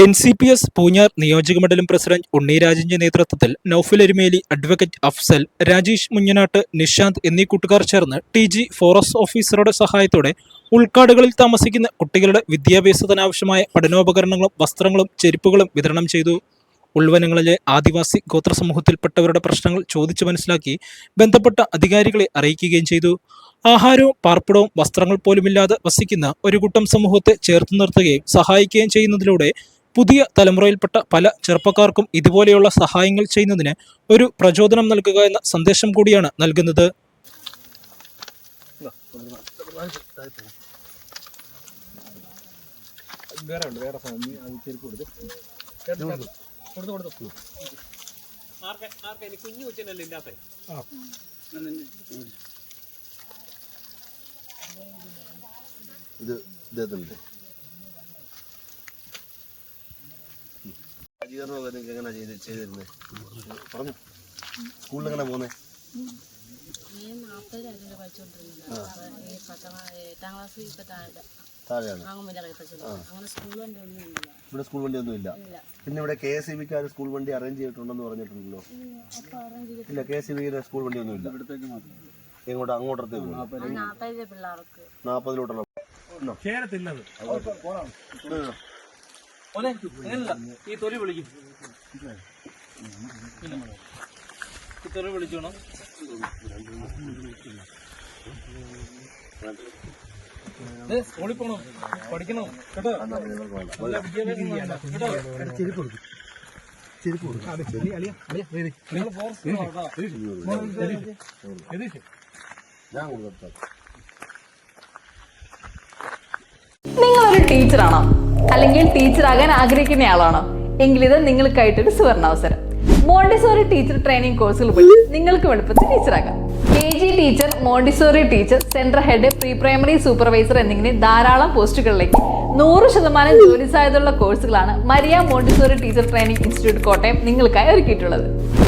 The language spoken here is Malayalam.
N C P S Poonjar നിയോജകമണ്ഡലം പ്രസിഡന്റ് ഉണ്ണി രാജിന്റെ നേതൃത്വത്തിൽ നൌഫൽ എരുമേലി അഡ്വക്കേറ്റ് അഫ്സൽ രാജേഷ് മുഞ്ഞനാട്ട് നിഷാന്ത് എന്നീ കൂട്ടുകാർ ചേർന്ന് ടി ജി ഫോറസ്റ്റ് ഓഫീസറുടെ സഹായത്തോടെ ഉൾക്കാടുകളിൽ താമസിക്കുന്ന കുട്ടികളുടെ വിദ്യാഭ്യാസത്തിനാവശ്യമായ പഠനോപകരണങ്ങളും വസ്ത്രങ്ങളും ചെരുപ്പുകളും വിതരണം ചെയ്തു. ഉൾവനങ്ങളിലെ ആദിവാസി ഗോത്ര സമൂഹത്തിൽപ്പെട്ടവരുടെ പ്രശ്നങ്ങൾ ചോദിച്ചു മനസ്സിലാക്കി ബന്ധപ്പെട്ട അധികാരികളെ അറിയിക്കുകയും ചെയ്തു. ആഹാരവും പാർപ്പിടവും വസ്ത്രങ്ങൾ പോലുമില്ലാതെ വസിക്കുന്ന ഒരു കൂട്ടം സമൂഹത്തെ ചേർത്ത് നിർത്തുകയും സഹായിക്കുകയും ചെയ്യുന്നതിലൂടെ പുതിയ തലമുറയിൽപ്പെട്ട പല ചെറുപ്പക്കാർക്കും ഇതുപോലെയുള്ള സഹായങ്ങൾ ചെയ്യുന്നതിന് ഒരു പ്രചോദനം നൽകുക എന്ന സന്ദേശം കൂടിയാണ് നൽകുന്നത്. ഉണ്ട് വേറെ കൊടുത്ത് കൊടുത്തു ഇത് ഇദ്ദേഹത്തിന്റെ സജ്ജീകരണമൊക്കെ നിങ്ങൾക്ക് എങ്ങനെ ചെയ്ത് ചെയ്തിരുന്നത് പറഞ്ഞു. സ്കൂളിൽ എങ്ങനെ പോകുന്നത് താഴെയാണ്. അങ്ങനെ സ്കൂൾ വണ്ടി ഒന്നും ഇല്ല. ഇവിടെ സ്കൂൾ വണ്ടി ഒന്നും ഇല്ല. ഇല്ല. പിന്നെ ഇവിടെ കെ എസ് ഇ ബിക്കാർ സ്കൂൾ വണ്ടി അറേഞ്ച് ചെയ്തിട്ടുണ്ടെന്ന് പറഞ്ഞിട്ടുണ്ടല്ലോ. ഇല്ല. കെ എസ് ഇ ബിയുടെ സ്കൂൾ വണ്ടി ഒന്നും ഇല്ല. ഇവിടത്തേക്ക് മാത്രം. എങ്ങോട്ട്? അങ്ങോട്ടത്തേക്ക് പോകും ആ. ചേരത്തില്ലത് ഈ തൊലി വിളിക്കും. ഈ തൊലി വിളിച്ചോണം പഠിക്കണം. കേട്ടോ? നിങ്ങളൊരു ടീച്ചറാണോ? അല്ലെങ്കിൽ ടീച്ചറാകാൻ ആഗ്രഹിക്കുന്നയാളാണോ എങ്കിൽ ഇത് നിങ്ങൾക്കായിട്ടൊരു സുവർണാവസരം. മോണ്ടിസോറി ടീച്ചർ ട്രെയിനിങ് കോഴ്സുകൾ പോയി നിങ്ങൾക്ക് എളുപ്പത്തിൽ ടീച്ചറാകാം K G teacher Montessori teacher central head pre primary supervisor എന്നിങ്ങനെ ധാരാളം പോസ്റ്റുകളിലേക്ക് നൂറ് ശതമാനം ജോലി സാധ്യതയുള്ള കോഴ്സുകളാണ് Maria Montessori teacher training institute Kottayam നിങ്ങൾക്കായി ഒരുക്കിയിട്ടുള്ളത്.